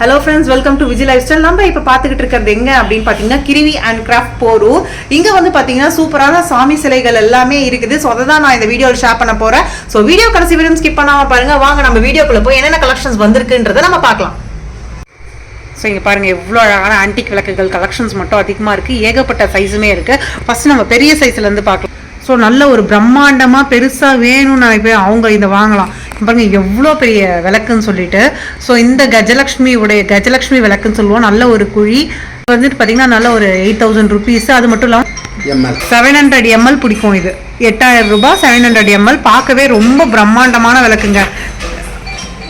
Hello friends welcome to Vijay life style நம்ம இப்போ பார்த்துக்கிட்டு இருக்கிறது எங்க அப்படின்னு பார்த்தீங்கன்னா கிருவி அண்ட் கிராஃப்ட் போரும் இங்கே வந்து பார்த்தீங்கன்னா சூப்பரான சாமி சிலைகள் எல்லாமே இருக்குது. ஸோ அதை தான் நான் இந்த வீடியோவில் ஷேர் பண்ண போகிறேன் ஸோ வீடியோ கடைசி வரையும் ஸ்கிப் பண்ணாமல் பாருங்க. வாங்க நம்ம வீடியோக்குள்ள போய் என்னென்ன கலெக்ஷன்ஸ் வந்திருக்குன்றதை நம்ம பார்க்கலாம். ஸோ இங்கே பாருங்கள் எவ்வளோ அழகான ஆன்டிக் விளக்குகள் கலெக்ஷன்ஸ் மட்டும் அதிகமாக இருக்குது ஏகப்பட்ட சைஸுமே இருக்குது ஃபஸ்ட்டு நம்ம பெரிய சைஸ்லேருந்து பார்க்கலாம். ஸோ நல்ல ஒரு பிரம்மாண்டமாக பெருசாக வேணும்னு நினைப்பேன் அவங்க இதை வாங்கலாம். பாருங்க எவ்வளோ பெரிய விளக்குன்னு சொல்லிட்டு. ஸோ இந்த கஜலக்ஷ்மி உடைய கஜலக்ஷ்மி விளக்குன்னு சொல்லுவோம். நல்ல ஒரு குழி. வந்துட்டு பார்த்தீங்கன்னா நல்ல ஒரு எயிட் தௌசண்ட் ருபீஸ் அது மட்டும் இல்லாமல் செவன் ஹண்ட்ரட் எம்எல் பிடிக்கும் இது. எட்டாயிரம் ரூபாய் செவன் ஹண்ட்ரட் எம்எல் பார்க்கவே ரொம்ப பிரம்மாண்டமான விளக்குங்க.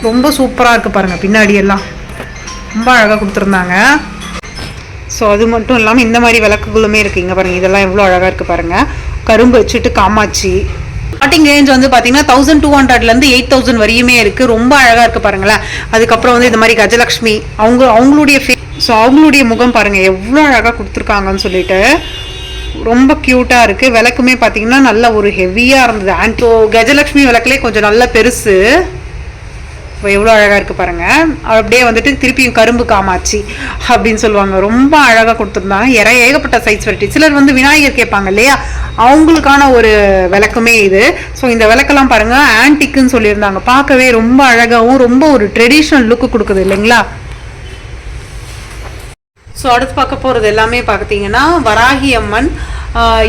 ரொம்ப சூப்பராக இருக்குது பாருங்கள் பின்னாடி எல்லாம். ரொம்ப அழகாக கொடுத்துருந்தாங்க. ஸோ அது மட்டும் இல்லாமல் இந்த மாதிரி விளக்குகளுமே இருக்குது இங்கே பாருங்கள் இதெல்லாம் எவ்வளோ அழகாக இருக்குது பாருங்கள் கரும்பு வச்சுட்டு காமாட்சி. ஸ்டார்டிங் ரேஞ்ச் வந்து பார்த்தீங்கன்னா தௌசண்ட் டூ ஹண்ட்ரட்லேருந்து எயிட் தௌசண்ட் வரையுமே இருக்குது ரொம்ப அழகாக இருக்குது பாருங்களேன். அதுக்கப்புறம் வந்து இந்த மாதிரி கஜலக்ஷ்மி அவங்க அவங்களுடைய ஃபே ஸோ அவங்களுடைய முகம் பாருங்கள் எவ்வளோ அழகாக கொடுத்துருக்காங்கன்னு சொல்லிட்டு. ரொம்ப க்யூட்டாக இருக்குது விளக்குமே பார்த்தீங்கன்னா நல்ல ஒரு ஹெவியாக இருந்தது. அண்ட் ஸோ கஜலக்ஷ்மி விளக்குலேயே கொஞ்சம் நல்ல பெருசு. இப்போ எவ்வளோ அழகாக இருக்குது பாருங்கள் அப்படியே வந்துட்டு திருப்பியும் கரும்பு காமாட்சி அப்படின்னு சொல்லுவாங்க. ரொம்ப அழகாக கொடுத்துருந்தாங்க. இற ஏகப்பட்ட சைஸ் வெரைட்டி சிலர் வந்து விநாயகர் கேட்பாங்க இல்லையா? அவங்களுக்கான ஒரு விளக்குமே இது. ஸோ இந்த விளக்கெல்லாம் பாருங்கள் ஆன்டிக்குன்னு சொல்லியிருந்தாங்க. பார்க்கவே ரொம்ப அழகாகவும் ரொம்ப ஒரு ட்ரெடிஷ்னல் லுக்கு கொடுக்குது இல்லைங்களா? ஸோ அடுத்து பார்க்க போகிறது எல்லாமே பார்த்தீங்கன்னா வராகி அம்மன்.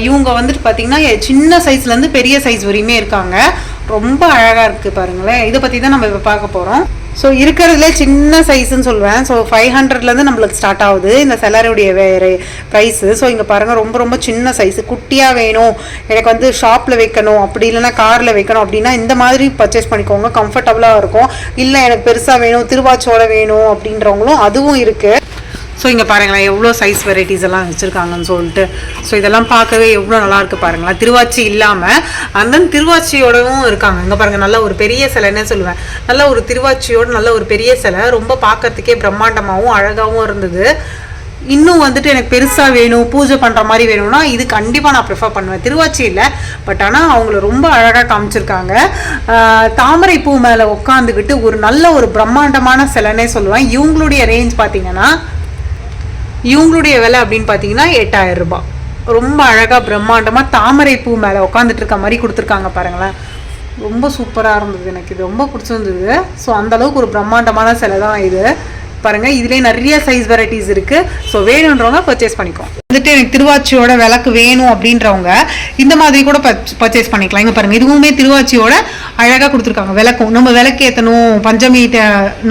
இவங்க வந்துட்டு பார்த்தீங்கன்னா சின்ன சைஸ்லேருந்து பெரிய சைஸ் வரையுமே இருக்காங்க. ரொம்ப அழகாக இருக்குது பாருங்களேன். இதை பற்றி தான் நம்ம இப்போ பார்க்க போகிறோம் ஸோ இருக்கிறதுலே சின்ன சைஸ்ன்னு சொல்லுவேன் ஸோ ஃபைவ் ஹண்ட்ரட்லேருந்து நம்மளுக்கு ஸ்டார்ட் ஆகுது. இந்த செலருடைய வேறு ப்ரைஸு ஸோ இங்கே பாருங்கள் ரொம்ப ரொம்ப சின்ன சைஸு குட்டியாக வேணும். எனக்கு வந்து ஷாப்பில் வைக்கணும். அப்படி இல்லைன்னா காரில் வைக்கணும். அப்படின்னா இந்த மாதிரி பர்ச்சேஸ் பண்ணிக்கோங்க. கம்ஃபர்டபுளாக இருக்கும். இல்லை எனக்கு பெருசாக வேணும். திருவாச்சோலை வேணும் அப்படின்றவங்களும் அதுவும் இருக்குது ஸோ இங்கே பாருங்களேன் எவ்வளோ சைஸ் வெரைட்டிஸ் எல்லாம் வச்சுருக்காங்கன்னு சொல்லிட்டு. ஸோ இதெல்லாம் பார்க்கவே எவ்வளோ நல்லாயிருக்கு பாருங்களேன். திருவாச்சி இல்லாமல் அந்த திருவாச்சியோடவும் இருக்காங்க. இங்கே பாருங்கள் நல்ல ஒரு பெரிய சிலைன்னே சொல்லுவேன்? நல்ல ஒரு திருவாச்சியோட நல்ல ஒரு பெரிய சிலை. ரொம்ப பார்க்கறதுக்கே பிரம்மாண்டமாகவும் அழகாகவும் இருந்தது. இன்னும் வந்துட்டு எனக்கு பெருசாக வேணும் பூஜை பண்ணுற மாதிரி வேணும்னா இது கண்டிப்பாக நான் ப்ரிஃபர் பண்ணுவேன். திருவாச்சி இல்லை பட் ஆனால் அவங்கள ரொம்ப அழகாக காமிச்சிருக்காங்க. தாமரை பூ மேலே உட்காந்துக்கிட்டு ஒரு நல்ல ஒரு பிரம்மாண்டமான சிலைன்னே சொல்லுவேன். இவங்களுடைய ரேஞ்ச் பார்த்தீங்கன்னா இவங்களுடைய விலை அப்படின்னு பார்த்தீங்கன்னா எட்டாயிரம் ரூபாய். ரொம்ப அழகாக பிரம்மாண்டமாக தாமரை பூ மேலே உட்காந்துட்டு இருக்க மாதிரி கொடுத்துருக்காங்க பாருங்களேன். ரொம்ப சூப்பராக இருந்தது எனக்கு. இது ரொம்ப பிடிச்சிருந்தது. ஸோ அந்தளவுக்கு ஒரு பிரம்மாண்டமான சிலை தான் இது. பாருங்கள் இதுலேயே நிறைய சைஸ் வெரைட்டிஸ் இருக்குது ஸோ வேணுன்றவங்க பர்ச்சேஸ் பண்ணிக்கோ வந்துட்டு எனக்கு திருவாச்சியோட விளக்கு வேணும் அப்படின்றவங்க இந்த மாதிரி கூட பர்ச்சேஸ் பண்ணிக்கலாம். இங்கே பாருங்கள் இதுவுமே திருவாச்சியோட அழகாக கொடுத்துருக்காங்க. விளக்கும். நம்ம விளக்கேற்றணும் பஞ்சமி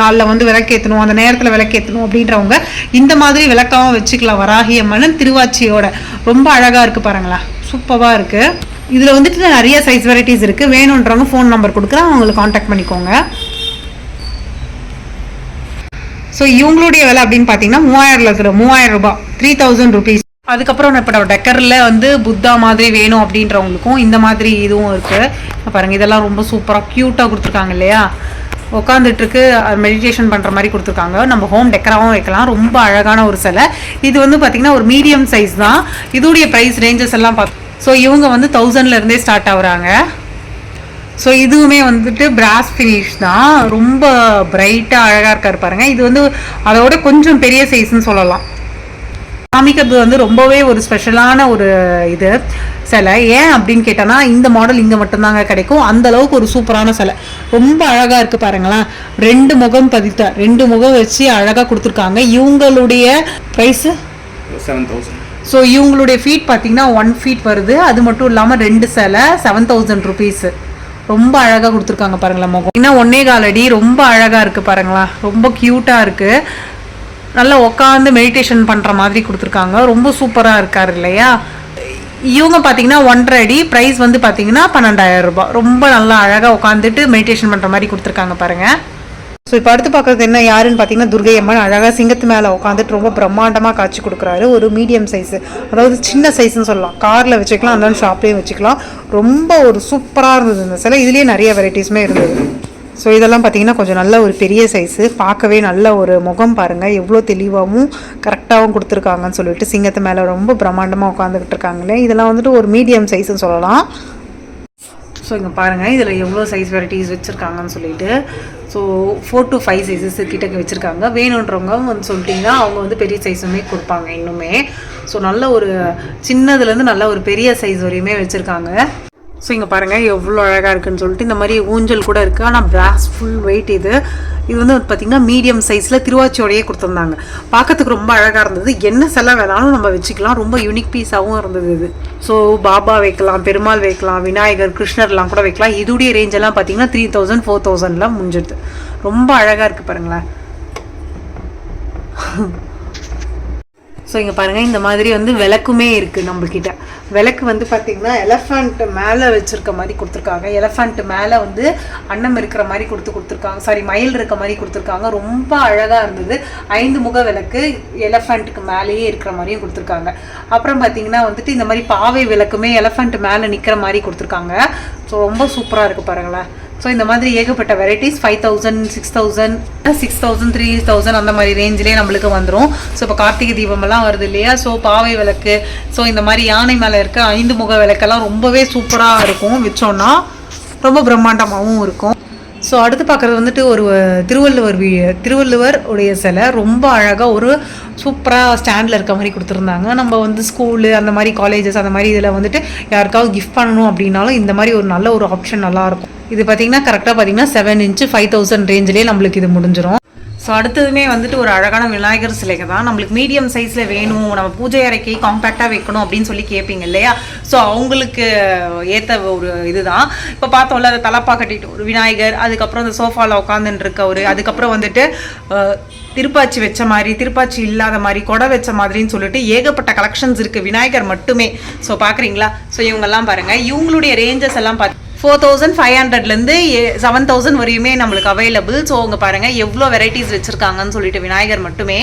நாளில் வந்து விளக்கேற்றணும் அந்த நேரத்தில் விளக்கேற்றணும் அப்படின்றவங்க இந்த மாதிரி விளக்காவும் வச்சுக்கலாம். வராகிய அம்மன் திருவாச்சியோட. ரொம்ப அழகாக இருக்குது பாருங்களேன் சூப்பராக இருக்குது இதில் வந்துட்டு நிறைய சைஸ் வெரைட்டிஸ் இருக்குது வேணுன்றவங்க ஃபோன் நம்பர் கொடுக்குறேன். அவங்களை காண்டாக்ட் பண்ணிக்கோங்க. ஸோ இவங்களுடைய விலை அப்படின்னு பார்த்தீங்கன்னா மூவாயிரம் இருக்கிற மூவாயிரம் ரூபாய். த்ரீ தௌசண்ட் ருபீஸ் அதுக்கப்புறம் இப்போ நம்ம டெக்கரில் வந்து புத்தா மாதிரி வேணும் அப்படின்றவங்களுக்கும் இந்த மாதிரி இதுவும் இருக்குது பாருங்க இதெல்லாம் ரொம்ப சூப்பராக க்யூட்டாக கொடுத்துருக்காங்க இல்லையா? உட்காந்துட்டுருக்கு மெடிடேஷன் பண்ணுற மாதிரி கொடுத்துருக்காங்க. நம்ம ஹோம் டெக்கராகவும் வைக்கலாம். ரொம்ப அழகான ஒரு சிலை. இது வந்து பார்த்திங்கன்னா ஒரு மீடியம் சைஸ் தான். இதோடைய ப்ரைஸ் ரேஞ்சஸ் எல்லாம் பார்த்து ஸோ இவங்க வந்து தௌசண்ட்ல இருந்தே ஸ்டார்ட் ஆகுறாங்க. ஸோ இதுவுமே வந்துட்டு பிராஸ் ஃபினிஷ் தான். ரொம்ப பிரைட்டாக அழகாக இருக்கார் பாருங்கள் இது வந்து அதோட கொஞ்சம் பெரிய சைஸ்ன்னு சொல்லலாம். காமிக்கிறது வந்து ரொம்பவே ஒரு ஸ்பெஷலான ஒரு இது சிலை. ஏன் அப்படின்னு கேட்டோன்னா இந்த மாடல் இங்கே மட்டும்தாங்க கிடைக்கும். அந்த அளவுக்கு ஒரு சூப்பரான சிலை. ரொம்ப அழகாக இருக்குது பாருங்களேன். ரெண்டு முகம் பதித்த ரெண்டு முகம் வச்சு அழகாக கொடுத்துருக்காங்க. இவங்களுடைய ப்ரைஸு செவன் தௌசண்ட் ஸோ இவங்களுடைய ஃபீட் பார்த்தீங்கன்னா ஒன் ஃபீட் வருது. அது மட்டும் இல்லாமல் ரெண்டு சிலை செவன் தௌசண்ட் ருபீஸு ரொம்ப அழகாக கொடுத்துருக்காங்க பாருங்களேன் முகம். இன்னும் ஒன்னே கால் அடி. ரொம்ப அழகாக இருக்குது பாருங்களா ரொம்ப க்யூட்டாக இருக்குது நல்லா உட்காந்து மெடிடேஷன் பண்ணுற மாதிரி கொடுத்துருக்காங்க. ரொம்ப சூப்பராக இருக்கார் இல்லையா? இவங்க பார்த்தீங்கன்னா ஒன்றரை அடி ப்ரைஸ் வந்து பார்த்தீங்கன்னா பன்னெண்டாயிரம் ரூபாய். ரொம்ப நல்லா அழகாக உட்காந்துட்டு மெடிடேஷன் பண்ணுற மாதிரி கொடுத்துருக்காங்க பாருங்கள் ஸோ இப்போ அடுத்து பார்க்குறது என்ன யாருன்னு பார்த்தீங்கன்னா துர்கை அம்மன். அழகாக சிங்கத்து மேலே உட்காந்துட்டு ரொம்ப பிரம்மாண்டமாக காட்சி கொடுக்குறாரு. ஒரு மீடியம் சைஸு அதாவது சின்ன சைஸ்னு சொல்லலாம். காரில் வச்சுக்கலாம் அந்த ஷாப்லேயும் வச்சுக்கலாம். ரொம்ப ஒரு சூப்பராக இருந்தது இந்த சிலை. இதுலேயே நிறைய வெரைட்டிஸுமே இருந்தது. ஸோ இதெல்லாம் பார்த்தீங்கன்னா கொஞ்சம் நல்ல ஒரு பெரிய சைஸு பார்க்கவே நல்ல ஒரு முகம் பாருங்கள் எவ்வளோ தெளிவாகவும் கரெக்டாகவும் கொடுத்துருக்காங்கன்னு சொல்லிட்டு சிங்கத்து மேலே ரொம்ப பிரம்மாண்டமாக உட்காந்துக்கிட்டு இருக்காங்களே. இதெல்லாம் வந்துட்டு ஒரு மீடியம் சைஸ்ன்னு சொல்லலாம். ஸோ இங்கே பாருங்கள் இதில் எவ்வளோ சைஸ் வெரைட்டிஸ் வச்சுருக்காங்கன்னு சொல்லிட்டு. So four to five sizes கிட்ட வச்சுருக்காங்க. வேணுன்றவங்க வந்து சொல்லிட்டிங்கன்னா அவங்க வந்து பெரிய சைஸுமே கொடுப்பாங்க இன்னுமே. ஸோ நல்ல ஒரு சின்னதுலேருந்து நல்ல ஒரு பெரிய சைஸ் வரையுமே வச்சுருக்காங்க. ஸோ இங்கே பாருங்கள் எவ்வளோ அழகாக இருக்குன்னு சொல்லிட்டு இந்த மாதிரி ஊஞ்சல் கூட இருக்குது ஆனால் பிராஸ் ஃபுல் வெயிட் இது. இது வந்து பார்த்திங்கன்னா மீடியம் சைஸில் திருவாச்சியோடையே கொடுத்துருந்தாங்க. பார்க்கறதுக்கு ரொம்ப அழகாக இருந்தது. என்ன செல்ல வேணாலும் நம்ம வச்சுக்கலாம். ரொம்ப யூனிக் பீஸாகவும் இருந்தது இது. ஸோ பாபா வைக்கலாம் பெருமாள் வைக்கலாம் விநாயகர் கிருஷ்ணர்லாம் கூட வைக்கலாம். இதுடைய ரேஞ்ச் எல்லாம் பார்த்தீங்கன்னா த்ரீ தௌசண்ட் ஃபோர் தௌசண்ட்லாம் முடிஞ்சிடுது. ரொம்ப அழகாக இருக்குது பாருங்களேன். ஸோ இங்கே பாருங்கள் இந்த மாதிரி வந்து விளக்குமே இருக்குது நம்மக்கிட்ட விளக்கு வந்து பார்த்திங்கன்னா எலஃபண்ட் மேலே வச்சுருக்க மாதிரி கொடுத்துருக்காங்க. எலஃபண்ட் மேலே வந்து அன்னம் இருக்கிற மாதிரி கொடுத்து கொடுத்துருக்காங்க. சாரி மயில் இருக்க மாதிரி கொடுத்துருக்காங்க. ரொம்ப அழகாக இருந்தது. ஐந்து முக விளக்கு எலஃபண்ட்டுக்கு மேலேயே இருக்கிற மாதிரியும் கொடுத்துருக்காங்க. அப்புறம் பார்த்திங்கன்னா வந்துட்டு இந்த மாதிரி பாவை விளக்குமே எலஃபண்ட் மேலே நிற்கிற மாதிரி கொடுத்துருக்காங்க. ஸோ ரொம்ப சூப்பராக இருக்குது பாருங்களேன். ஸோ இந்த மாதிரி ஏகப்பட்ட varieties five thousand six thousand six thousand three thousand அந்த மாதிரி ரேஞ்சிலே நம்மளுக்கு வந்துடும் ஸோ இப்போ கார்த்திகை தீபமெல்லாம் வருது இல்லையா? ஸோ பாவை விளக்கு. ஸோ இந்த மாதிரி யானை மேலே இருக்க ஐந்து முக விளக்கெல்லாம் ரொம்பவே சூப்பராக இருக்கும். வச்சோன்னா ரொம்ப பிரம்மாண்டமாகவும் இருக்கும். ஸோ அடுத்து பார்க்குறது வந்துட்டு ஒரு திருவள்ளுவர் வீ திருவள்ளுவர் உடைய சிலை. ரொம்ப அழகாக ஒரு சூப்பராக ஸ்டாண்டில் இருக்க மாதிரி கொடுத்துருந்தாங்க. நம்ம வந்து ஸ்கூலு அந்த மாதிரி காலேஜஸ் அந்த மாதிரி இதில் வந்துட்டு யாருக்காவது கிஃப்ட் பண்ணணும் அப்படின்னாலும் இந்த மாதிரி ஒரு நல்ல ஒரு ஆப்ஷன் நல்லாயிருக்கும். இது பார்த்தீங்கன்னா கரெக்டாக பார்த்தீங்கன்னா செவன் இன்ச்சு ஃபைவ் தௌசண்ட் ரேஞ்சிலே நம்மளுக்கு இது முடிஞ்சிடும் ஸோ அடுத்ததுமே வந்துட்டு ஒரு அழகான விநாயகர் சிலைக்கு தான் நம்மளுக்கு மீடியம் சைஸில் வேணும். நம்ம பூஜை அறைக்கு காம்பேக்டாக வைக்கணும் அப்படின்னு சொல்லி கேட்பீங்க இல்லையா? ஸோ அவங்களுக்கு ஏற்ற ஒரு இதுதான். இப்போ பார்த்தோம்ல அதை தலப்பா கட்டிட்டு ஒரு விநாயகர் அதுக்கப்புறம் அந்த சோஃபாவில் உட்காந்துட்டு இருக்க ஒரு அதுக்கப்புறம் வந்துட்டு திருப்பாச்சி வச்ச மாதிரி திருப்பாச்சி இல்லாத மாதிரி கொடை வச்ச மாதிரின்னு சொல்லிட்டு ஏகப்பட்ட கலெக்ஷன்ஸ் இருக்குது விநாயகர் மட்டுமே. ஸோ பார்க்குறீங்களா? ஸோ இவங்கெல்லாம் பாருங்கள் இவங்களுடைய ரேஞ்சஸ் எல்லாம் பார்த்து ஃபோர் தௌசண்ட் ஃபைவ் ஹண்ட்ரட்லேருந்து செவன் தௌசண்ட் வரையுமே நம்மளுக்கு அவைலபிள் ஸோ உங்க பாருங்கள் எவ்வளோ வெரைட்டிஸ் வச்சுருக்காங்கன்னு சொல்லிட்டு விநாயகர் மட்டுமே.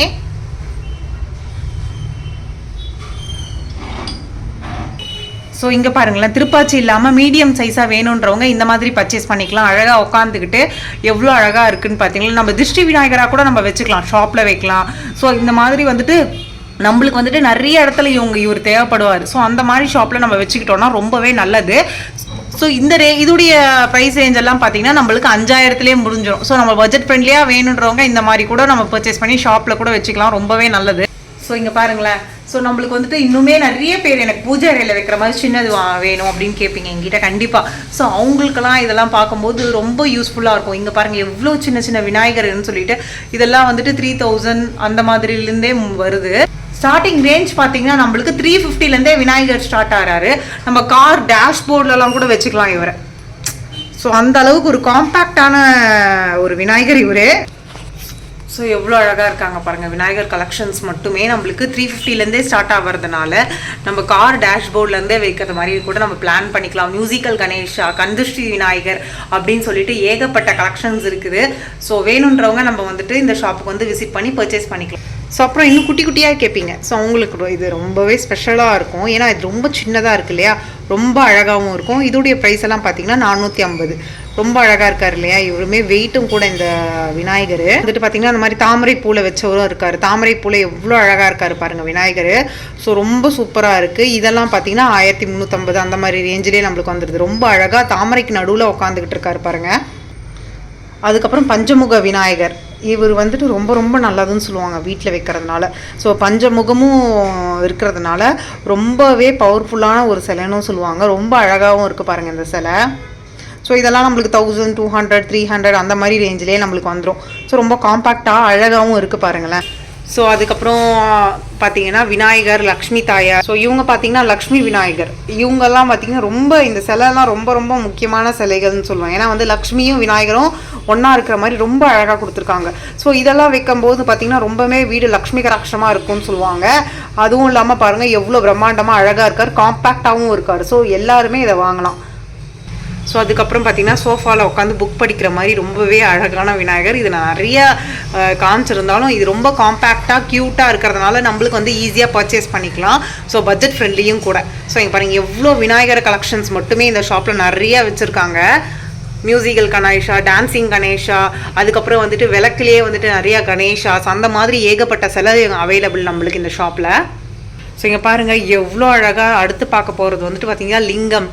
ஸோ இங்கே பாருங்களேன் திருப்பாச்சி இல்லாமல் மீடியம் சைஸாக வேணுன்றவங்க இந்த மாதிரி பர்ச்சேஸ் பண்ணிக்கலாம். அழகாக உட்காந்துக்கிட்டு எவ்வளோ அழகாக இருக்குன்னு பார்த்தீங்களா நம்ம திருஷ்டி விநாயகராக கூட நம்ம வச்சுக்கலாம் ஷாப்பில் வைக்கலாம். ஸோ இந்த மாதிரி வந்துட்டு நம்மளுக்கு வந்துட்டு நிறைய இடத்துல இவங்க இவர் தேவைப்படுவார். ஸோ அந்த மாதிரி ஷாப்பில் நம்ம வச்சுக்கிட்டோம்னா ரொம்பவே நல்லது. ஸோ இந்த ரே இதுடைய ப்ரைஸ் ரேஞ்ச் எல்லாம் பார்த்தீங்கன்னா நம்மளுக்கு அஞ்சாயிரத்துலேயே முடிஞ்சிடும் ஸோ நம்ம பட்ஜெட் ஃப்ரெண்ட்லியாக வேணுன்றவங்க இந்த மாதிரி கூட நம்ம பர்ச்சேஸ் பண்ணி ஷாப்பில் கூட வச்சுக்கலாம். ரொம்பவே நல்லது. ஸோ இங்கே பாருங்களேன். ஸோ நம்மளுக்கு வந்துட்டு இன்னுமே நிறைய பேர் எனக்கு பூஜை அறையில் வைக்கிற மாதிரி சின்னது வேணும் அப்படின்னு கேட்பீங்க எங்கிட்ட கண்டிப்பாக ஸோ அவங்களுக்கெல்லாம் இதெல்லாம் பார்க்கும்போது ரொம்ப யூஸ்ஃபுல்லாக இருக்கும். இங்கே பாருங்கள் எவ்வளோ சின்ன சின்ன விநாயகர்னு சொல்லிட்டு இதெல்லாம் வந்துட்டு த்ரீ தௌசண்ட் அந்த மாதிரிலேருந்தே வருது. ஸ்டார்டிங் ரேஞ்ச் பார்த்தீங்கன்னா நம்மளுக்கு த்ரீ ஃபிஃப்டிலேருந்தே விநாயகர் ஸ்டார்ட் ஆகிறாரு நம்ம கார் டேஷ்போர்ட்லலாம் கூட வச்சுக்கலாம் இவரை. ஸோ அந்த அளவுக்கு ஒரு காம்பேக்டான ஒரு விநாயகர் இவரே. ஸோ எவ்வளோ அழகாக இருக்காங்க பாருங்கள் விநாயகர் கலெக்ஷன்ஸ் மட்டுமே நம்மளுக்கு த்ரீ ஃபிஃப்டிலேருந்தே ஸ்டார்ட் ஆகிறதுனால நம்ம கார் டேஷ்போர்ட்லேருந்தே வைக்கிறது மாதிரி கூட நம்ம பிளான் பண்ணிக்கலாம். மியூசிக்கல் கணேஷா கந்துஷ்டி விநாயகர் அப்படின்னு சொல்லிட்டு ஏகப்பட்ட கலெக்ஷன்ஸ் இருக்குது. ஸோ வேணுன்றவங்க நம்ம வந்துட்டு இந்த ஷாப்புக்கு வந்து விசிட் பண்ணி பர்ச்சேஸ் பண்ணிக்கலாம். ஸோ அப்புறம் இன்னும் குட்டி குட்டியாக கேட்பீங்க ஸோ அவங்களுக்கு இது ரொம்பவே ஸ்பெஷலாக இருக்கும். ஏன்னா இது ரொம்ப சின்னதாக இருக்கு இல்லையா? ரொம்ப அழகாகவும் இருக்கும். இதோடைய ப்ரைஸ் எல்லாம் பார்த்தீங்கன்னா நானூற்றி ஐம்பது. ரொம்ப அழகாக இருக்கார் இல்லையா? இவருமே வெயிட்டும் கூட இந்த விநாயகர். வந்துட்டு பார்த்தீங்கன்னா அந்த மாதிரி தாமரை பூவில் வச்சவரும் இருக்கார். தாமரை பூவில் எவ்வளோ அழகாக இருக்கார் பாருங்கள் விநாயகர். ஸோ ரொம்ப சூப்பராக இருக்குது இதெல்லாம் பார்த்தீங்கன்னா ஆயிரத்தி முந்நூற்றம்பது அந்த மாதிரி ரேஞ்சிலே நம்மளுக்கு வந்துடுது ரொம்ப அழகாக தாமரைக்கு நடுவில் உட்காந்துக்கிட்டு இருக்காரு பாருங்கள் அதுக்கப்புறம் பஞ்சமுக விநாயகர். இவர் வந்துட்டு ரொம்ப ரொம்ப நல்லதுன்னு சொல்லுவாங்க வீட்டில் வைக்கிறதுனால. ஸோ பஞ்சமுகமும் இருக்கிறதுனால ரொம்பவே பவர்ஃபுல்லான ஒரு சிலைன்னு சொல்லுவாங்க. ரொம்ப அழகாகவும் இருக்குது பாருங்கள் இந்த சிலை. ஸோ இதெல்லாம் நம்மளுக்கு thousand two hundred three hundred அந்த மாதிரி ரேஞ்சிலே நம்மளுக்கு வந்துடும் ஸோ ரொம்ப காம்பேக்டாக அழகாகவும் இருக்குது பாருங்களேன். ஸோ அதுக்கப்புறம் பார்த்தீங்கன்னா விநாயகர் லக்ஷ்மி தாயார். ஸோ இவங்க பார்த்தீங்கன்னா லக்ஷ்மி விநாயகர். இவங்கெல்லாம் பார்த்தீங்கன்னா ரொம்ப இந்த சிலைலாம் ரொம்ப ரொம்ப முக்கியமான சிலைகள்னு சொல்லுவாங்க. ஏன்னா வந்து லக்ஷ்மியும் விநாயகரும் ஒன்றா இருக்கிற மாதிரி ரொம்ப அழகாக கொடுத்துருக்காங்க. ஸோ இதெல்லாம் வைக்கும்போது பார்த்தீங்கன்னா ரொம்பவே வீடு லக்ஷ்மி கராட்சமாக இருக்கும்னு சொல்லுவாங்க. அதுவும் இல்லாமல் பாருங்கள் எவ்வளோ பிரம்மாண்டமாக அழகாக இருக்கார். காம்பேக்டாகவும் இருக்கார். ஸோ எல்லாருமே இதை வாங்கலாம். ஸோ அதுக்கப்புறம் பார்த்தீங்கன்னா சோஃபாவில் உட்காந்து புக் படிக்கிற மாதிரி ரொம்பவே அழகான விநாயகர். இது நான் நிறைய காமிச்சிருந்தாலும் இது ரொம்ப காம்பேக்டாக க்யூட்டாக இருக்கிறதுனால நம்மளுக்கு வந்து ஈஸியாக பர்ச்சேஸ் பண்ணிக்கலாம். ஸோ பட்ஜெட் ஃப்ரெண்ட்லியும் கூட. ஸோ இங்கே பாருங்கள் எவ்வளோ விநாயகர் கலெக்ஷன்ஸ் மட்டுமே இந்த ஷாப்பில் நிறைய வச்சுருக்காங்க. மியூசிக்கல் கணேஷா டான்சிங் கணேஷா அதுக்கப்புறம் வந்துட்டு விளக்குலேயே வந்துட்டு நிறையா கணேஷாஸ் அந்த மாதிரி ஏகப்பட்ட செலவு அவைலபிள் நம்மளுக்கு இந்த ஷாப்பில் ஸோ இங்கே பாருங்கள் எவ்வளோ அழகாக அடுத்து பார்க்க போகிறது வந்துட்டு பார்த்தீங்கன்னா லிங்கம்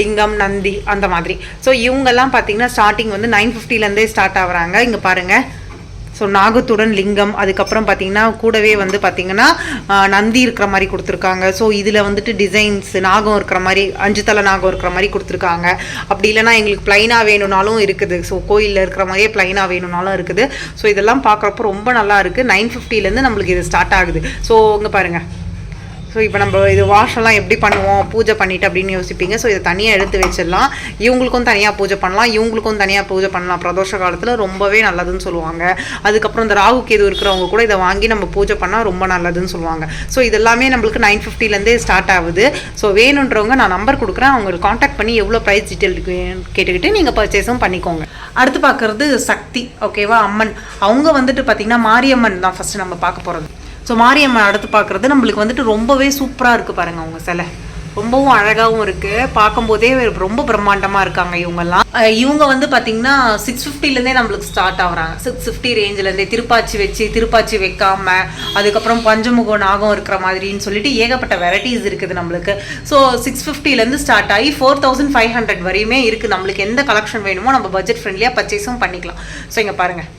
லிங்கம் நந்தி அந்த மாதிரி. ஸோ இவங்கெல்லாம் பார்த்தீங்கன்னா ஸ்டார்டிங் வந்து நைன் ஃபிஃப்டிலேருந்தே ஸ்டார்ட் ஆகுறாங்க. இங்கே பாருங்கள் ஸோ நாகத்துடன் லிங்கம் அதுக்கப்புறம் பார்த்தீங்கன்னா கூடவே வந்து பார்த்தீங்கன்னா நந்தி இருக்கிற மாதிரி கொடுத்துருக்காங்க. ஸோ இதில் வந்துட்டு டிசைன்ஸ் நாகம் இருக்கிற மாதிரி அஞ்சு தலை நாகம் இருக்கிற மாதிரி கொடுத்துருக்காங்க. அப்படி இல்லைன்னா எங்களுக்கு பிளைனாக வேணும்னாலும் இருக்குது. ஸோ கோயிலில் இருக்கிற மாதிரியே பிளைனாக வேணும்னாலும் இருக்குது. ஸோ இதெல்லாம் பார்க்குறப்போ ரொம்ப நல்லா இருக்குது நைன் ஃபிஃப்டிலேருந்து நம்மளுக்கு இது ஸ்டார்ட் ஆகுது. ஸோ இங்கே பாருங்கள் ஸோ இப்போ நம்ம இது வாஷ் எல்லாம் எப்படி பண்ணுவோம்? பூஜை பண்ணிட்டு அப்படின்னு யோசிப்பீங்க. ஸோ இதை தனியாக எடுத்து வச்சிடலாம். இவங்களுக்கும் தனியாக பூஜை பண்ணலாம். இவங்களுக்கும் தனியாக பூஜை பண்ணலாம். பிரதோஷ காலத்தில் ரொம்பவே நல்லதுன்னு சொல்லுவாங்க. அதுக்கப்புறம் இந்த ராகு கேது இருக்கிறவங்க கூட இதை வாங்கி நம்ம பூஜை பண்ணால் ரொம்ப நல்லதுன்னு சொல்லுவாங்க. ஸோ இதெல்லாமே நம்மளுக்கு நைன் ஃபிஃப்டிலேருந்தே ஸ்டார்ட் ஆகுது. ஸோ வேணுன்றவங்க நான் நம்பர் கொடுக்குறேன். அவங்க காண்டாக்ட் பண்ணி எவ்வளோ ப்ரைஸ் டீட்டெயில் கேட்டுக்கிட்டு நீங்கள் பர்ச்சேஸும் பண்ணிக்கோங்க. அடுத்து பார்க்குறது சக்தி ஓகேவா அம்மன். அவங்க வந்துட்டு பார்த்தீங்கன்னா மாரியம்மன் தான் ஃபஸ்ட்டு நம்ம பார்க்க போகிறது ஸோ மாரியம்மன் அடுத்து பார்க்குறது நம்மளுக்கு வந்துட்டு ரொம்பவே சூப்பராக இருக்குது பாருங்கள் அவங்க சிலை. ரொம்பவும் அழகாகவும் இருக்குது பார்க்கும்போதே ரொம்ப பிரம்மாண்டமாக இருக்காங்க இவங்கெல்லாம். இவங்க வந்து பார்த்தீங்கன்னா சிக்ஸ் ஃபிஃப்டிலேருந்தே நம்மளுக்கு ஸ்டார்ட் ஆகுறாங்க. சிக்ஸ் ஃபிஃப்டி ரேஞ்சிலேருந்தே திருப்பாச்சி வச்சு திருப்பாச்சி வைக்காம அதுக்கப்புறம் பஞ்சமுக நாகம் இருக்கிற மாதிரின்னு சொல்லிட்டு ஏகப்பட்ட வெரைட்டிஸ் இருக்குது நம்மளுக்கு. ஸோ சிக்ஸ் ஃபிஃப்டிலேருந்து ஸ்டார்ட் ஆகி ஃபோர் தௌசண்ட் ஃபைவ் ஹண்ட்ரட் வரையுமே இருக்குது நம்மளுக்கு எந்த கலெக்ஷன் வேணுமோ நம்ம பட்ஜெட் ஃப்ரெண்ட்லியாக பர்ச்சேஸும் பண்ணிக்கலாம். ஸோ இங்கே பாருங்கள்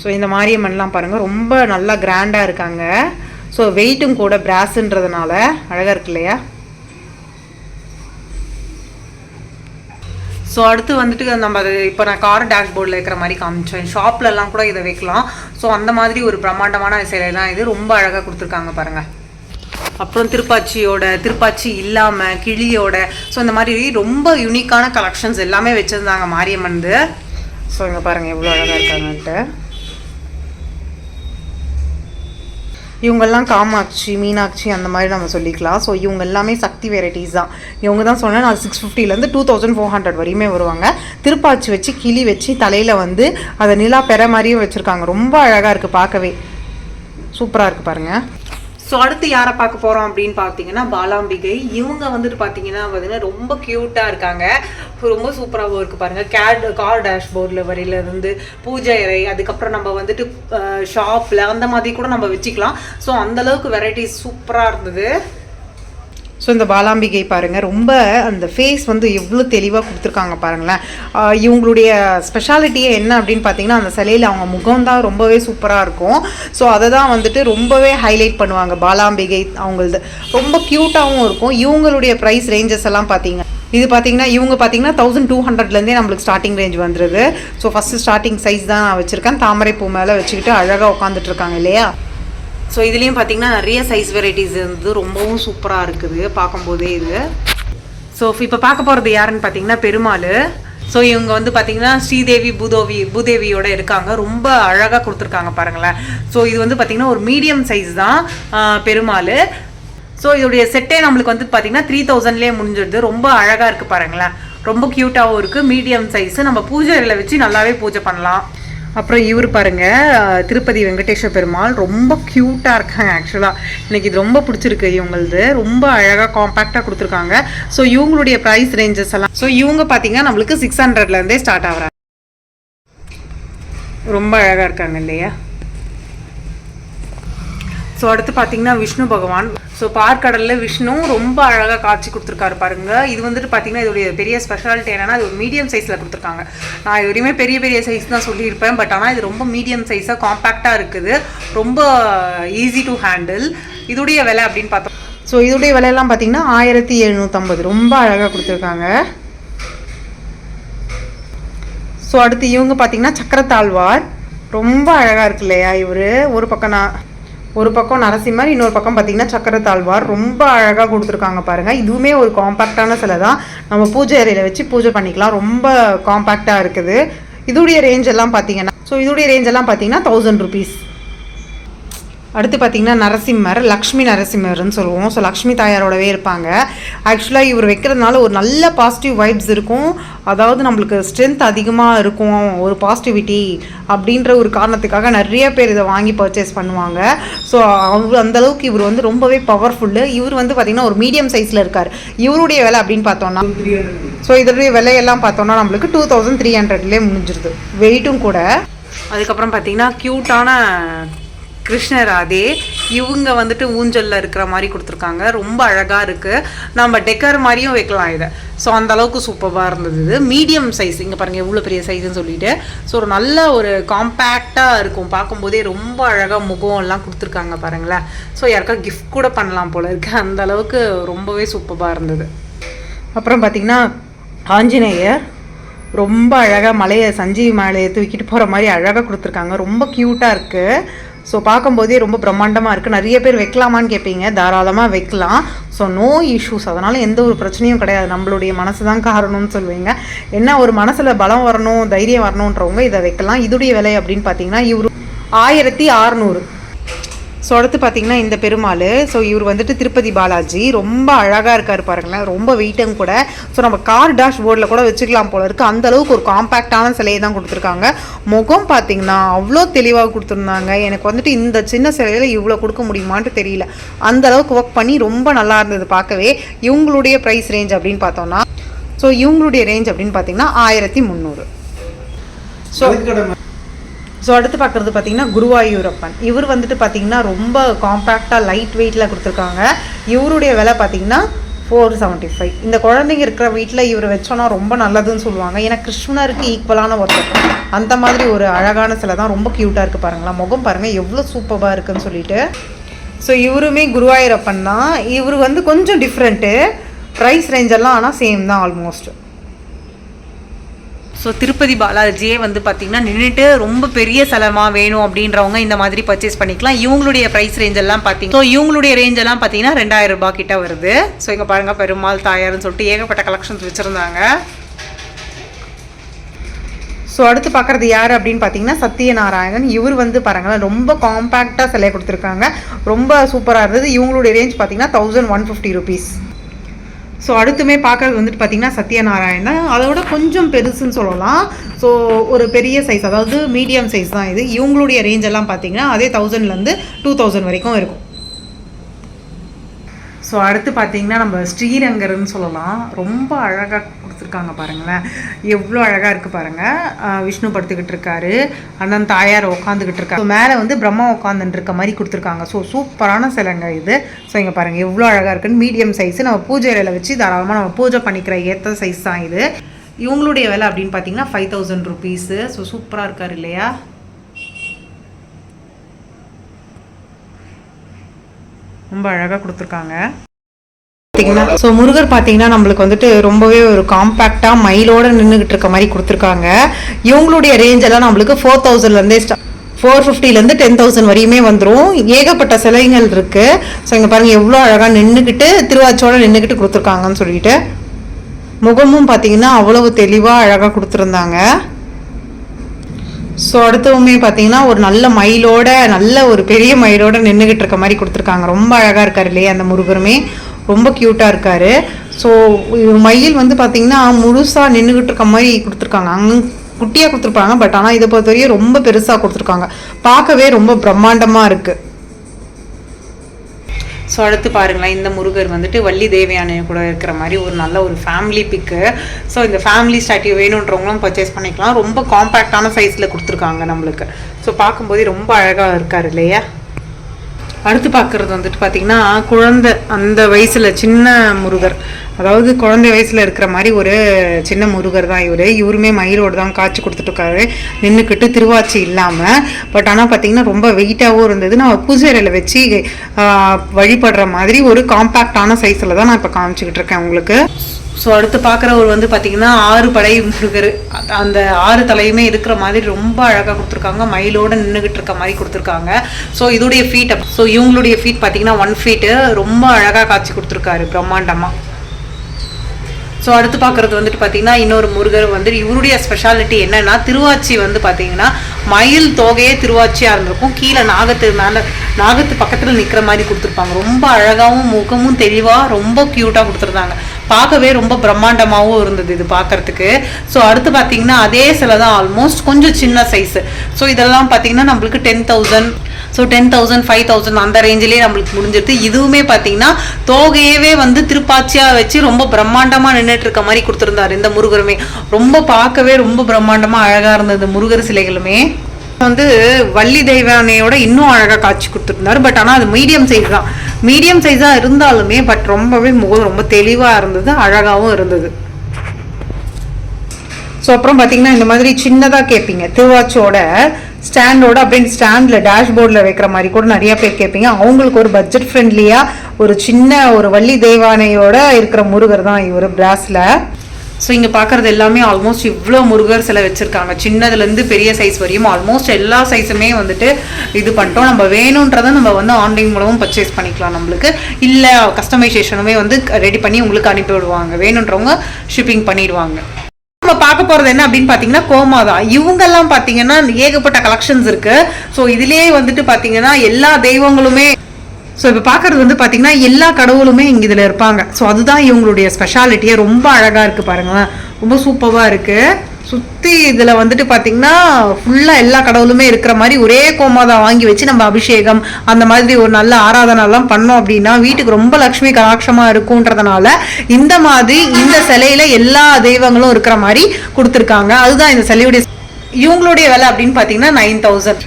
ஸோ இந்த மாரியம்மன்லாம் பாருங்கள் ரொம்ப நல்லா கிராண்டாக இருக்காங்க. ஸோ வெயிட்டும் கூட பிராஸுன்றதுனால அழகாக இருக்கு இல்லையா? ஸோ அடுத்து வந்துட்டு நம்ம அது இப்போ நான் கார் டேஷ்போர்டில் இருக்கிற மாதிரி காமிச்சேன். ஷாப்லலாம் கூட இதை வைக்கலாம். ஸோ அந்த மாதிரி ஒரு பிரம்மாண்டமான சிலை தான் இது. ரொம்ப அழகாக கொடுத்துருக்காங்க பாருங்கள் அப்புறம் திருப்பாச்சியோட திருப்பாச்சி இல்லாமல் கிளியோட ஸோ இந்த மாதிரி ரொம்ப யூனிக்கான கலெக்ஷன்ஸ் எல்லாமே வச்சுருந்தாங்க மாரியம்மன் ஸோ இங்கே பாருங்கள் எவ்வளோ அழகாக இருக்காங்கன்ட்டு. இவங்கெல்லாம் காமாட்சி மீனாட்சி அந்த மாதிரி நம்ம சொல்லிக்கலாம். ஸோ இவங்க எல்லாமே சக்தி வெரைட்டிஸ் தான். இவங்க தான் சொன்னால் நான் சிக்ஸ் ஃபிஃப்டிலேருந்து டூ தௌசண்ட் ஃபோர் ஹண்ட்ரட் வரையுமே வருவாங்க. திருப்பாச்சி வச்சு கிளி வச்சு தலையில் வந்து அதை நிலா பெற மாதிரியும் வச்சுருக்காங்க. ரொம்ப அழகாக இருக்குது பார்க்கவே. சூப்பராக இருக்குது பாருங்கள் ஸோ அடுத்து யாரை பார்க்க போகிறோம் அப்படின்னு பார்த்தீங்கன்னா பாலாம்பிகை. இவங்க வந்துட்டு பார்த்தீங்கன்னா பார்த்தீங்கன்னா ரொம்ப க்யூட்டாக இருக்காங்க. ரொம்ப சூப்பராகவும் இருக்குது பாருங்கள் கேட் கார் டேஷ்போர்டில் வரையில இருந்து பூஜை அறை அதுக்கப்புறம் நம்ம வந்துட்டு ஷாப்பில் அந்த மாதிரி கூட நம்ம வச்சுக்கலாம். ஸோ அந்தளவுக்கு வெரைட்டிஸ் சூப்பராக இருந்தது. ஸோ இந்த பாலாம்பிகை பாருங்கள் ரொம்ப அந்த ஃபேஸ் வந்து எவ்வளோ தெளிவாக கொடுத்துருக்காங்க பாருங்களேன். இவங்களுடைய ஸ்பெஷாலிட்டியே என்ன அப்படின்னு பார்த்தீங்கன்னா அந்த சிலையில் அவங்க முகம் தான் ரொம்பவே சூப்பராக இருக்கும். ஸோ அதை தான் வந்துட்டு ரொம்பவே ஹைலைட் பண்ணுவாங்க பாலாம்பிகை அவங்களது. ரொம்ப க்யூட்டாகவும் இருக்கும். இவங்களுடைய ப்ரைஸ் ரேஞ்சஸ் எல்லாம் பார்த்தீங்க இது பார்த்தீங்கன்னா இவங்க பார்த்தீங்கன்னா தௌசண்ட் டூ ஹண்ட்ரட்லேருந்தே நம்மளுக்கு ஸ்டார்டிங் ரேஞ்ச் வந்துருது. ஸோ ஃபஸ்ட்டு ஸ்டார்டிங் சைஸ் தான் நான் வச்சுருக்கேன். தாமரை பூ மேலே வச்சுக்கிட்டு அழகாக உட்காந்துட்டு இருக்காங்க இல்லையா? ஸோ இதுலேயும் பார்த்தீங்கன்னா நிறைய சைஸ் வெரைட்டிஸ் வந்து ரொம்பவும் சூப்பராக இருக்குது. பார்க்கும்போதே இது. ஸோ இப்போ பார்க்க போகிறது யாருன்னு பார்த்தீங்கன்னா பெருமாள். ஸோ இவங்க வந்து பார்த்தீங்கன்னா ஸ்ரீதேவி பூதோவி பூதேவியோட இருக்காங்க. ரொம்ப அழகாக கொடுத்துருக்காங்க பாருங்களேன். ஸோ இது வந்து பார்த்தீங்கன்னா ஒரு மீடியம் சைஸ் தான் பெருமாள். ஸோ இதோடைய செட்டே நம்மளுக்கு வந்து பார்த்தீங்கன்னா த்ரீ தௌசண்ட்லேயே முடிஞ்சிடுது ரொம்ப அழகாக இருக்குது பாருங்களேன். ரொம்ப க்யூட்டாகவும் இருக்குது மீடியம் சைஸு நம்ம பூஜைகளை வச்சு நல்லாவே பூஜை பண்ணலாம். அப்புறம் இவர் பாருங்க திருப்பதி வெங்கடேஸ்வர பெருமாள் ரொம்ப க்யூட்டாக இருக்காங்க ஆக்சுவலாக எனக்கு இது ரொம்ப பிடிச்சிருக்கு இவங்களது. ரொம்ப அழகாக காம்பேக்டாக கொடுத்துருக்காங்க. ஸோ இவங்களுடைய ப்ரைஸ் ரேஞ்சஸ் எல்லாம் ஸோ இவங்க பார்த்தீங்கன்னா நம்மளுக்கு சிக்ஸ் ஹண்ட்ரட்லேருந்தே ஸ்டார்ட் ஆகிறாங்க. ரொம்ப அழகாக இருக்காங்க இல்லையா? ஸோ அடுத்து பார்த்தீங்கன்னா விஷ்ணு பகவான். ஸோ பார்க்கடலில் விஷ்ணு ரொம்ப அழகாக காட்சி கொடுத்துருக்காரு பாருங்க. இது வந்துட்டு பார்த்தீங்கன்னா இதோடைய பெரிய ஸ்பெஷாலிட்டி என்னன்னா இது ஒரு மீடியம் சைஸில் கொடுத்துருக்காங்க. நான் இது வரையுமே பெரிய பெரிய சைஸ் தான் சொல்லியிருப்பேன். பட் ஆனால் இது ரொம்ப மீடியம் சைஸாக காம்பேக்டாக இருக்குது. ரொம்ப ஈஸி டு ஹேண்டில் இதோடைய விலை அப்படின்னு பார்த்தோம். ஸோ இதோடைய விலையெல்லாம் பார்த்தீங்கன்னா ஆயிரத்தி எழுநூற்றம்பது ரொம்ப அழகாக கொடுத்துருக்காங்க. ஸோ அடுத்து இவங்க பார்த்தீங்கன்னா சக்கரத்தாழ்வார். ரொம்ப அழகாக இருக்கு இல்லையா இவர்? ஒரு பக்கம் நான் ஒரு பக்கம் நரசிம்மர் இன்னொரு பக்கம் பார்த்தீங்கன்னா சக்கரத்தாழ்வார் ரொம்ப அழகாக கொடுத்துருக்காங்க பாருங்கள் இதுவுமே ஒரு காம்பேக்டான சிலை தான். நம்ம பூஜை அறையில் வச்சு பூஜை பண்ணிக்கலாம். ரொம்ப காம்பேக்டாக இருக்குது. இதோடைய ரேஞ்ச் எல்லாம் பார்த்தீங்கன்னா ஸோ இதோடைய ரேஞ்ச் எல்லாம் பார்த்தீங்கன்னா தௌசண்ட் ருபீஸ் அடுத்து பார்த்தீங்கன்னா நரசிம்மர் லக்ஷ்மி நரசிம்மர்னு சொல்லுவோம். ஸோ லக்ஷ்மி தாயாரோடவே இருப்பாங்க. ஆக்சுவலாக இவர் வைக்கிறதுனால ஒரு நல்ல பாசிட்டிவ் வைப்ஸ் இருக்கும். அதாவது நம்மளுக்கு ஸ்ட்ரென்த் அதிகமாக இருக்கும். ஒரு பாசிட்டிவிட்டி அப்படின்ற ஒரு காரணத்துக்காக நிறைய பேர் இதை வாங்கி பர்ச்சேஸ் பண்ணுவாங்க. ஸோ அவர் அந்தளவுக்கு இவர் வந்து ரொம்பவே பவர்ஃபுல்லு இவர் வந்து பார்த்திங்கன்னா ஒரு மீடியம் சைஸில் இருக்கார். இவருடைய விலை அப்படின்னு பார்த்தோன்னா ஸோ இதனுடைய விலையெல்லாம் பார்த்தோம்னா நம்மளுக்கு டூ தௌசண்ட் த்ரீ ஹண்ட்ரட்லேயே முடிஞ்சிருது. வெயிட்டும் கூட. அதுக்கப்புறம் பார்த்திங்கன்னா க்யூட்டான கிருஷ்ணராதே இவங்க வந்துட்டு ஊஞ்சலில் இருக்கிற மாதிரி கொடுத்துருக்காங்க. ரொம்ப அழகாக இருக்குது நம்ம டெக்கர் மாதிரியும் வைக்கலாம் இதை. ஸோ அந்த அளவுக்கு சூப்பராக இருந்தது இது. மீடியம் சைஸ் இங்கே பாருங்கள் எவ்வளோ பெரிய சைஸ்ன்னு சொல்லிட்டு. ஸோ ஒரு நல்ல ஒரு காம்பேக்டாக இருக்கும். பார்க்கும்போதே ரொம்ப அழகாக முகம் எல்லாம் கொடுத்துருக்காங்க பாருங்களேன். ஸோ யாருக்கா கிஃப்ட் கூட பண்ணலாம் போல இருக்கு. அந்த அளவுக்கு ரொம்பவே சூப்பராக இருந்தது. அப்புறம் பார்த்திங்கன்னா ஆஞ்சநேயர் ரொம்ப அழகாக மலையை சஞ்சீவி மலையை தூக்கிட்டு போகிற மாதிரி அழகாக கொடுத்துருக்காங்க. ரொம்ப க்யூட்டாக இருக்குது ஸோ பார்க்கும்போதே ரொம்ப பிரம்மாண்டமாக இருக்குது நிறைய பேர் வைக்கலாமான்னு கேட்பீங்க தாராளமாக வைக்கலாம். ஸோ நோ இஷ்யூஸ் அதனால் எந்த ஒரு பிரச்சனையும் கிடையாது. நம்மளுடைய மனசு தான் காரணம்னு சொல்லுவீங்க. என்ன ஒரு மனசில் பலம் வரணும் தைரியம் வரணுன்றவங்க இதை வைக்கலாம். இதுடைய விலை அப்படின்னு பார்த்தீங்கன்னா இவரு ஆயிரத்தி அறநூறு. ஸோ அடுத்து பார்த்தீங்கன்னா இந்த பெருமாள். ஸோ இவர் வந்துட்டு திருப்பதி பாலாஜி. ரொம்ப அழகாக இருக்கார் பாருங்களேன். ரொம்ப வெயிட்டும் கூட. ஸோ நம்ம கார் டாஷ் போர்டில் கூட வச்சுக்கலாம் போல இருக்குது அந்த அளவுக்கு ஒரு காம்பேக்டான சிலையை தான் கொடுத்துருக்காங்க. முகம் பார்த்தீங்கன்னா அவ்வளோ தெளிவாக கொடுத்துருந்தாங்க. எனக்கு வந்துட்டு இந்த சின்ன சிலையில் இவ்வளோ கொடுக்க முடியுமான்ட்டு தெரியல. அந்த அளவுக்கு ஒர்க் பண்ணி ரொம்ப நல்லா இருந்தது பார்க்கவே. இவங்களுடைய ப்ரைஸ் ரேஞ்ச் அப்படின்னு பார்த்தோம்னா ஸோ இவங்களுடைய ரேஞ்ச் அப்படின்னு பார்த்தீங்கன்னா ஆயிரத்தி முந்நூறு. ஸோ ஸோ அடுத்து பார்க்குறது பார்த்தீங்கன்னா குருவாயூரப்பன். இவர் வந்துட்டு பார்த்தீங்கன்னா ரொம்ப காம்பேக்டாக லைட் வெயிட்டில் கொடுத்துருக்காங்க. இவருடைய விலை பார்த்தீங்கன்னா ஃபோர் செவன்ட்டி ஃபைவ் இந்த குழந்தைங்க இருக்கிற வீட்டில் இவர் வச்சோன்னா ரொம்ப நல்லதுன்னு சொல்லுவாங்க. ஏன்னா கிருஷ்ணருக்கு ஈக்குவலான ஒருத்தர். அந்த மாதிரி ஒரு அழகான சிலை தான் ரொம்ப க்யூட்டாக இருக்குது பாருங்களேன். முகம் பாருங்கள் எவ்வளோ சூப்பராக இருக்குன்னு சொல்லிட்டு. ஸோ இவருமே குருவாயூரப்பன் தான். இவர் வந்து கொஞ்சம் டிஃப்ரெண்ட்டு ப்ரைஸ் ரேஞ்செல்லாம் ஆனால் சேம் தான் ஆல்மோஸ்ட் ஸோ திருப்பதி பாலாஜியே வந்து பார்த்திங்கன்னா நின்றுட்டு ரொம்ப பெரிய செலமாக வேணும் அப்படின்றவங்க இந்த மாதிரி பர்ச்சேஸ் பண்ணிக்கலாம். இவங்களுடைய ப்ரைஸ் ரேஞ்ச் எல்லாம் பார்த்தீங்க ஸோ இவங்களுடைய ரேஞ்ச் எல்லாம் பார்த்தீங்கன்னா ரெண்டாயிரம் ரூபாய் கிட்ட வருது. ஸோ இங்கே பாருங்க பெருமாள் தாயார்னு சொல்லிட்டு ஏகப்பட்ட கலெக்ஷன்ஸ் வச்சுருந்தாங்க. ஸோ அடுத்து பார்க்குறது யார் அப்படின்னு பார்த்தீங்கன்னா சத்யநாராயணன். இவர் வந்து பாருங்களேன் ரொம்ப காம்பேக்டாக சிலையை கொடுத்துருக்காங்க. ரொம்ப சூப்பராக இருந்தது. இவங்களுடைய ரேஞ்ச் பார்த்தீங்கன்னா thousand one fifty rupees so அடுத்துமே பார்க்கறது வந்துட்டு பார்த்தீங்கன்னா சத்யநாராயண் தான் அதோட கொஞ்சம் பெருசுன்னு சொல்லலாம். ஸோ ஒரு பெரிய சைஸ் அதாவது மீடியம் சைஸ் தான் இது. இவங்களுடைய ரேஞ்ச் எல்லாம் பார்த்தீங்கன்னா அதே தௌசண்ட்லேருந்து டூ தௌசண்ட் வரைக்கும் இருக்கும். ஸோ அடுத்து பார்த்தீங்கன்னா நம்ம ஸ்ரீரங்கர்னு சொல்லலாம். ரொம்ப அழகாக வச்சுருக்காங்க பாருங்களேன். எவ்வளோ அழகாக இருக்குது பாருங்கள் விஷ்ணு படுத்துக்கிட்டு இருக்காரு. அண்ணன் தாயார் உட்காந்துக்கிட்டு இருக்காரு மேலே வந்து பிரம்மா உட்காந்துட்டு இருக்க மாதிரி கொடுத்துருக்காங்க. ஸோ சூப்பரான சிலைங்க இது. ஸோ இங்கே பாருங்கள் எவ்வளோ அழகாக இருக்குன்னு. மீடியம் சைஸ் நம்ம பூஜை இலையில் வச்சு தாராளமாக நம்ம பூஜை பண்ணிக்கிற ஏற்ற சைஸ் தான் இது. இவங்களுடைய விலை அப்படின்னு பார்த்தீங்கன்னா ஃபைவ் தௌசண்ட் ருபீஸு ஸோ சூப்பராக இருக்கார் இல்லையா? ரொம்ப அழகாக கொடுத்துருக்காங்க. பார்த்தீங்கன்னா ஸோ முருகர் பார்த்தீங்கன்னா நம்மளுக்கு வந்துட்டு ரொம்பவே ஒரு காம்பேக்டாக மயிலோட நின்றுக்கிட்டு இருக்க மாதிரி கொடுத்துருக்காங்க. இவங்களுடைய ரேஞ்ச் எல்லாம் நம்மளுக்கு ஃபோர் தௌசண்ட்லேருந்தே ஸ்டா ஃபோர் ஃபிஃப்டிலேருந்து டென் தௌசண்ட் வரையுமே வந்துடும் ஏகப்பட்ட சிலைகள் இருக்குது ஸோ இங்கே பாருங்கள் எவ்வளோ அழகாக நின்றுக்கிட்டு திருவாச்சோட நின்றுக்கிட்டு கொடுத்துருக்காங்கன்னு சொல்லிட்டு முகமும் பார்த்தீங்கன்னா அவ்வளவு தெளிவாக அழகாக கொடுத்துருந்தாங்க. ஸோ அடுத்தவுமே பார்த்தீங்கன்னா ஒரு நல்ல மயிலோட நல்ல ஒரு பெரிய மயிலோட நின்றுக்கிட்டு இருக்க மாதிரி கொடுத்துருக்காங்க. ரொம்ப அழகாக இருக்கார் இல்லையா அந்த முருகருமே. ரொம்ப க்யூட்டாக இருக்காரு. ஸோ மயில் வந்து பார்த்தீங்கன்னா முழுசாக நின்றுக்கிட்டு இருக்க மாதிரி கொடுத்துருக்காங்க. அங்கே குட்டியாக கொடுத்துருப்பாங்க பட் ஆனால் இதை பொறுத்தவரையும் ரொம்ப பெருசாக கொடுத்துருக்காங்க. பார்க்கவே ரொம்ப பிரம்மாண்டமாக இருக்குது ஸோ அடுத்து பாருங்களேன். இந்த முருகர் வந்துட்டு வள்ளி தேவயானை கூட இருக்கிற மாதிரி ஒரு நல்ல ஒரு ஃபேமிலி பிக்கு ஸோ இந்த ஃபேமிலி ஸ்டாட்டியூ வேணுன்றவங்களும் பர்ச்சேஸ் பண்ணிக்கலாம். ரொம்ப காம்பேக்டான சைஸில் கொடுத்துருக்காங்க நம்மளுக்கு. ஸோ பார்க்கும்போதே ரொம்ப அழகாக இருக்கார் இல்லையா? அடுத்து பார்க்குறது வந்துட்டு பார்த்தீங்கன்னா குழந்தை அந்த வயசில் சின்ன முருகர். அதாவது குழந்தை வயசில் இருக்கிற மாதிரி ஒரு சின்ன முருகர் தான் இவர். இவருமே மயிலோடு தான் காய்ச்சி கொடுத்துட்ருக்காரு நின்றுக்கிட்டு திருவாச்சி இல்லாமல் பட் ஆனால் பார்த்தீங்கன்னா ரொம்ப வெயிட்டாகவும் இருந்தது. நான் பூஜை வச்சு வழிபடுற மாதிரி ஒரு காம்பேக்டான சைஸில் தான் நான் இப்போ காமிச்சிக்கிட்டு இருக்கேன் உங்களுக்கு. ஸோ அடுத்து பார்க்குறவர் வந்து பார்த்தீங்கன்னா ஆறு படை முருகர். அந்த ஆறு தலையுமே இருக்கிற மாதிரி ரொம்ப அழகாக கொடுத்துருக்காங்க. மயிலோடு நின்றுகிட்டு இருக்க மாதிரி கொடுத்துருக்காங்க. ஸோ இதோடைய ஃபீட் ஸோ இவங்களுடைய ஃபீட் பார்த்தீங்கன்னா ஒன் ஃபீட்டு ரொம்ப அழகாக காட்சி கொடுத்துருக்காரு பிரம்மாண்டமாக ஸோ அடுத்து பார்க்குறது வந்துட்டு பார்த்தீங்கன்னா இன்னொரு முருகர் வந்து இவருடைய ஸ்பெஷாலிட்டி என்னென்னா திருவாச்சி வந்து பார்த்தீங்கன்னா மயில் தோகையே திருவாச்சியாக இருந்திருக்கும். கீழே நாகத்து மேலே நாகத்து பக்கத்தில் நிற்கிற மாதிரி கொடுத்துருப்பாங்க. ரொம்ப அழகாகவும் முகமும் தெளிவாக ரொம்ப க்யூட்டாக கொடுத்துருந்தாங்க. பார்க்கவே ரொம்ப பிரம்மாண்டமாகவும் இருந்தது இது பார்க்கறதுக்கு. ஸோ அடுத்து பார்த்தீங்கன்னா அதே சிலை தான் ஆல்மோஸ்ட் கொஞ்சம் சின்ன சைஸு ஸோ இதெல்லாம் பார்த்தீங்கன்னா நம்மளுக்கு ten thousand so ten thousand five thousand அந்த ரேஞ்சிலே நம்மளுக்கு முடிஞ்சிருது. இதுவுமே பார்த்தீங்கன்னா தோகையவே வந்து திருப்பாச்சியாக வச்சு ரொம்ப பிரம்மாண்டமாக நின்றுட்டு இருக்க மாதிரி கொடுத்துருந்தாரு இந்த முருகருமே. ரொம்ப பார்க்கவே ரொம்ப பிரம்மாண்டமாக அழகாக இருந்தது முருகர் சிலைகளுமே. வந்து வள்ளி தெய்வானையோட இன்னும் அழகாக காட்சி கொடுத்துருந்தாரு. பட் ஆனால் அது மீடியம் சைஸ் தான். மீடியம் சைஸாக இருந்தாலுமே பட் ரொம்பவே முகம் ரொம்ப தெளிவாக இருந்தது அழகாகவும் இருந்தது. ஸோ அப்புறம் பார்த்தீங்கன்னா இந்த மாதிரி சின்னதாக கேட்பீங்க திருவாச்சோட ஸ்டாண்டோட அப்படின்னு ஸ்டாண்டில் டேஷ்போர்டில் வைக்கிற மாதிரி கூட நிறைய பேர் கேட்பீங்க அவங்களுக்கு ஒரு பட்ஜெட் ஃப்ரெண்ட்லியாக ஒரு சின்ன ஒரு வள்ளி தெய்வானையோட இருக்கிற முருகர் தான் இவர் பிராஸில் ஸோ இங்கே பார்க்குறது எல்லாமே ஆல்மோஸ்ட் இவ்வளோ முருகர் சிலை வச்சுருக்காங்க. சின்னதுலேருந்து பெரிய சைஸ் வரையும் ஆல்மோஸ்ட் எல்லா சைஸுமே வந்துட்டு இது பண்ணிட்டோம். நம்ம வேணுன்றதை நம்ம வந்து ஆன்லைன் மூலமும் பர்ச்சேஸ் பண்ணிக்கலாம் நம்மளுக்கு. இல்லை கஸ்டமைசேஷனுமே வந்து ரெடி பண்ணி உங்களுக்கு அனுப்பி விடுவாங்க. வேணுன்றவங்க ஷிப்பிங் பண்ணிடுவாங்க. நம்ம பார்க்க போகிறது என்ன அப்படின்னு பார்த்தீங்கன்னா கோமா தான். இவங்கெல்லாம் பார்த்தீங்கன்னா ஏகப்பட்ட கலெக்ஷன்ஸ் இருக்குது ஸோ இதுலேயே வந்துட்டு பார்த்தீங்கன்னா எல்லா தெய்வங்களுமே ஸோ இப்போ பார்க்கறது வந்து பார்த்தீங்கன்னா எல்லா கடவுளுமே இங்கே இதில் இருப்பாங்க. ஸோ அதுதான் இவங்களுடைய ஸ்பெஷாலிட்டியே ரொம்ப அழகாக இருக்குது பாருங்களேன். ரொம்ப சூப்பராக இருக்குது சுற்றி இதில் வந்துட்டு பார்த்தீங்கன்னா ஃபுல்லாக எல்லா கடவுளுமே இருக்கிற மாதிரி ஒரே கோமாதான் வாங்கி வச்சு நம்ம அபிஷேகம் அந்த மாதிரி ஒரு நல்ல ஆராதனைலாம் பண்ணோம் அப்படின்னா வீட்டுக்கு ரொம்ப லக்ஷ்மி கலாட்சமாக இருக்குன்றதுனால இந்த மாதிரி இந்த சிலையில எல்லா தெய்வங்களும் இருக்கிற மாதிரி கொடுத்துருக்காங்க. அதுதான் இந்த சிலையுடைய இவங்களுடைய விலை அப்படின்னு பார்த்தீங்கன்னா நைன் தௌசண்ட்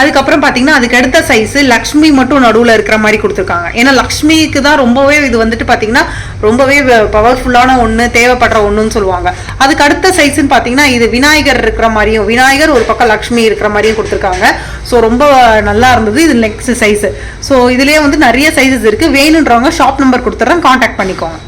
அதுக்கப்புறம் பார்த்தீங்கன்னா அதுக்கு அடுத்த சைஸு லக்ஷ்மி மட்டும் நடுவில் இருக்கிற மாதிரி கொடுத்துருக்காங்க. ஏன்னா லக்ஷ்மிக்கு தான் ரொம்பவே இது வந்துட்டு பார்த்தீங்கன்னா ரொம்பவே பவர்ஃபுல்லான ஒன்று தேவைப்படுற ஒன்றுன்னு சொல்லுவாங்க. அதுக்கு அடுத்த சைஸ்ன்னு பார்த்தீங்கன்னா இது விநாயகர் இருக்கிற மாதிரியும் விநாயகர் ஒரு பக்கம் லக்ஷ்மி இருக்கிற மாதிரியும் கொடுத்துருக்காங்க. ஸோ ரொம்ப நல்லா இருந்தது இது நெக்ஸ்ட் சைஸு ஸோ இதுலேயே வந்து நிறைய சைஸஸ் இருக்குது வேணுன்றவங்க ஷாப் நம்பர் கொடுத்துட்றேன் காண்டாக்ட் பண்ணிக்கோங்க.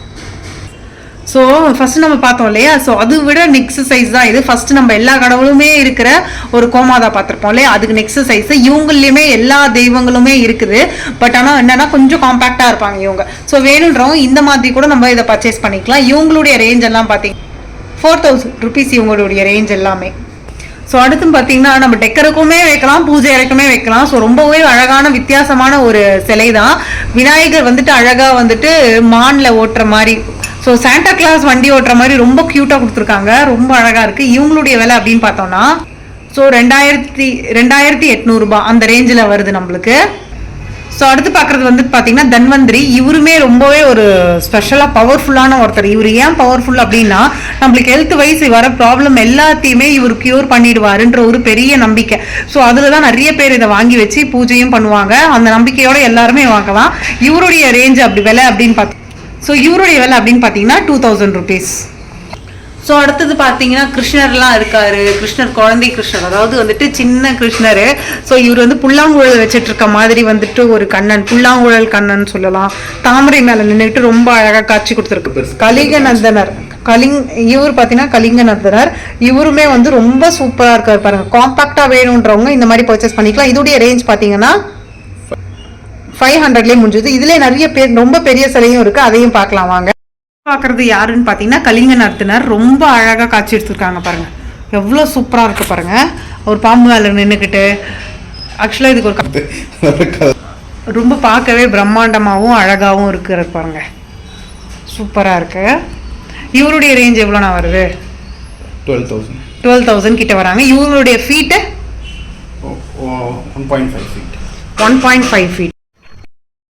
ஸோ ஃபஸ்ட்டு நம்ம பார்த்தோம் இல்லையா? ஸோ அது விட நெக்ஸ்ட் சைஸ் தான் இது. ஃபஸ்ட்டு நம்ம எல்லா கடவுளுமே இருக்கிற ஒரு கோமாதா பார்த்துருப்போம் இல்லையா? அதுக்கு நெக்ஸ்ட் சைஸ் இவங்களையுமே எல்லா தெய்வங்களுமே இருக்குது. பட் ஆனால் என்னன்னா கொஞ்சம் காம்பேக்டாக இருப்பாங்க இவங்க. ஸோ வேணுன்றவங்க இந்த மாதிரி கூட நம்ம இதை பர்ச்சேஸ் பண்ணிக்கலாம். இவங்களுடைய ரேஞ்ச் எல்லாம் பார்த்தீங்க ஃபோர் தௌசண்ட் ருபீஸ் இவங்களுடைய ரேஞ்ச் எல்லாமே. ஸோ அடுத்து பார்த்தீங்கன்னா நம்ம டெக்கருக்குமே வைக்கலாம் பூஜை அறைக்குமே வைக்கலாம். ஸோ ரொம்பவே அழகான வித்தியாசமான ஒரு சிலை தான். விநாயகர் வந்துட்டு அழகாக வந்துட்டு மான்ல ஓட்டுற மாதிரி ஸோ சாண்டா கிளாஸ் வண்டி ஓட்டுற மாதிரி ரொம்ப க்யூட்டாக கொடுத்துருக்காங்க. ரொம்ப அழகாக இருக்குது இவங்களுடைய விலை அப்படின்னு பார்த்தோம்னா ஸோ ரெண்டாயிரத்தி ரெண்டாயிரத்தி எட்நூறுபா அந்த ரேஞ்சில் வருது நம்மளுக்கு. ஸோ அடுத்து பார்க்குறது வந்து பார்த்தீங்கன்னா தன்வந்திரி. இவருமே ரொம்பவே ஒரு ஸ்பெஷலாக பவர்ஃபுல்லான ஒருத்தர். இவர் ஏன் பவர்ஃபுல் அப்படின்னா நம்மளுக்கு ஹெல்த் வைஸ் வர ப்ராப்ளம் எல்லாத்தையுமே இவர் க்யூர் பண்ணிடுவாருன்ற ஒரு பெரிய நம்பிக்கை. ஸோ அதில் தான் நிறைய பேர் இதை வாங்கி வச்சு பூஜையும் பண்ணுவாங்க. அந்த நம்பிக்கையோட எல்லாருமே வாங்கலாம். இவருடைய ரேஞ்ச் அப்படி விலை அப்படின்னு பார்த்து ஸோ இவருடைய விலை அப்படின்னு பார்த்தீங்கன்னா டூ தௌசண்ட் ருபீஸ் ஸோ அடுத்தது பார்த்தீங்கன்னா கிருஷ்ணர்லாம் இருக்காரு. கிருஷ்ணர் குழந்தை கிருஷ்ணர். அதாவது வந்துட்டு சின்ன கிருஷ்ணர். ஸோ இவர் வந்து புல்லாங்குழல் வச்சுட்டு இருக்க மாதிரி வந்துட்டு ஒரு கண்ணன். புல்லாங்குழல் கண்ணன் சொல்லலாம். தாமரை மேலே நின்றுட்டு ரொம்ப அழகாக காட்சி கொடுத்துருக்கு. கலிகநந்தனர் கலிங் இவர் பார்த்தீங்கன்னா கலிங்கநந்தனர். இவருமே வந்து ரொம்ப சூப்பராக இருக்கார் பாருங்க. காம்பாக்டாக வேணுன்றவங்க இந்த மாதிரி பர்ச்சேஸ் பண்ணிக்கலாம். இதோடைய ரேஞ்ச் பார்த்தீங்கன்னா ஃபைவ் ஹண்ட்ரட்லேயே முடிஞ்சது. இதுலேயே நிறைய பேர் ரொம்ப பெரிய சிலையும் இருக்குது அதையும் பார்க்கலாம் வாங்க. பார்க்குறது யாருன்னு பார்த்தீங்கன்னா கலிங்க நர்த்தினர் ரொம்ப அழகாக காட்சி எடுத்துருக்காங்க பாருங்க. எவ்வளோ சூப்பராக இருக்கு பாருங்க. ஒரு பாம்பு மேலே நின்றுக்கிட்டு ஆக்சுவலாக இதுக்கு ஒரு ரொம்ப பார்க்கவே பிரம்மாண்டமாகவும் அழகாகவும் இருக்கிற பாருங்க. சூப்பராக இருக்கு. இவருடைய ரேஞ்ச் எவ்வளோண்ணா வருது? டுவெல் தௌசண்ட் டுவெல் தௌசண்ட் கிட்ட வராங்க. இவங்களுடைய feet one point five feet one point five feet